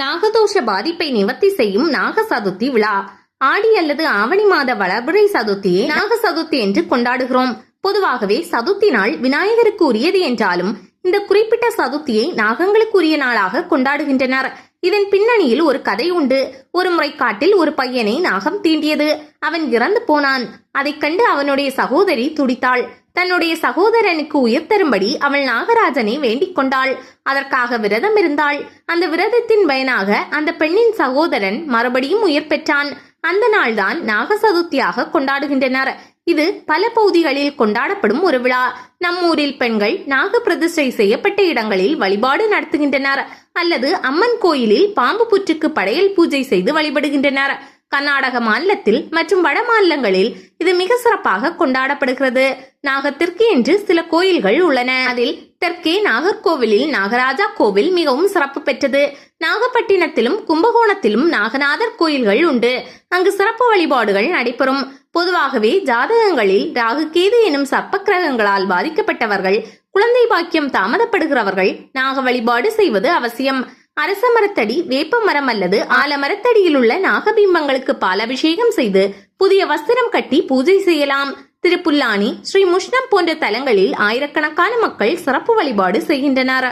நாகதோஷ பாதிப்பை நிவர்த்தி செய்யும் நாக சதுர்த்தி விழா. ஆடி அல்லது ஆவணி மாத வளபுரை சதுர்த்தியை நாக சதுர்த்தி என்று கொண்டாடுகிறோம். பொதுவாகவே சதுர்த்தி நாள் விநாயகருக்கு உரியது என்றாலும் இந்த குறிப்பிட்ட சதுர்த்தியை நாகங்களுக்கு உரிய நாளாக கொண்டாடுகின்றனர். இதன் பின்னணியில் ஒரு கதை உண்டு. ஒரு முறை காட்டில் ஒரு பையனை நாகம் தீண்டியது. அவன் இறந்து போனான். அதைக் கண்டு அவனுடைய சகோதரி துடித்தாள். தன்னுடைய சகோதரனுக்கு உயிர் தரும்படி அவள் நாகராஜனை வேண்டிக் கொண்டாள். அதற்காக விரதம் இருந்தாள். அந்த விரதத்தின் பயனாக அந்த பெண்ணின் சகோதரன் மறுபடியும் உயிர் பெற்றான். அந்த நாள்தான் நாக சதுர்த்தியாக கொண்டாடுகின்றனர். இது பல பகுதிகளில் கொண்டாடப்படும் ஒரு விழா. நம்மூரில் பெண்கள் நாக பிரதிஷ்டை செய்யப்பட்ட இடங்களில் வழிபாடு நடத்துகின்றனர். அல்லது அம்மன் கோயிலில் பாம்பு புற்றுக்கு படையல் பூஜை செய்து வழிபடுகின்றனர். கர்நாடக மாநிலத்தில் மற்றும் வட மாநிலங்களில் இது மிக சிறப்பாக கொண்டாடப்படுகிறது. நாகத்திற்கு என்று சில கோயில்கள் உள்ளன. அதில் தெற்கே நாகர்கோவிலில் நாகராஜா கோவில் மிகவும் சிறப்பு பெற்றது. நாகப்பட்டினத்திலும் கும்பகோணத்திலும் நாகநாதர் கோயில்கள் உண்டு. அங்கு சிறப்பு வழிபாடுகள் நடைபெறும். பொதுவாகவே ஜாதகங்களில் ராகுகேது எனும் சர்ப்பக்கிரகங்களால் பாதிக்கப்பட்டவர்கள் குழந்தை பாக்கியம் தாமதப்படுகிறவர்கள் நாக வழிபாடு செய்வது அவசியம். அரச மரத்தடி வேப்ப மரம் அல்லது ஆலமரத்தடியில் உள்ள நாகபிம்பங்களுக்கு பாலாபிஷேகம் செய்து புதிய வஸ்திரம் கட்டி பூஜை செய்யலாம். திருப்புல்லானி ஸ்ரீ முஷ்ணம் போன்ற தலங்களில் ஆயிரக்கணக்கான மக்கள் சிறப்பு வழிபாடு செய்கின்றனர்.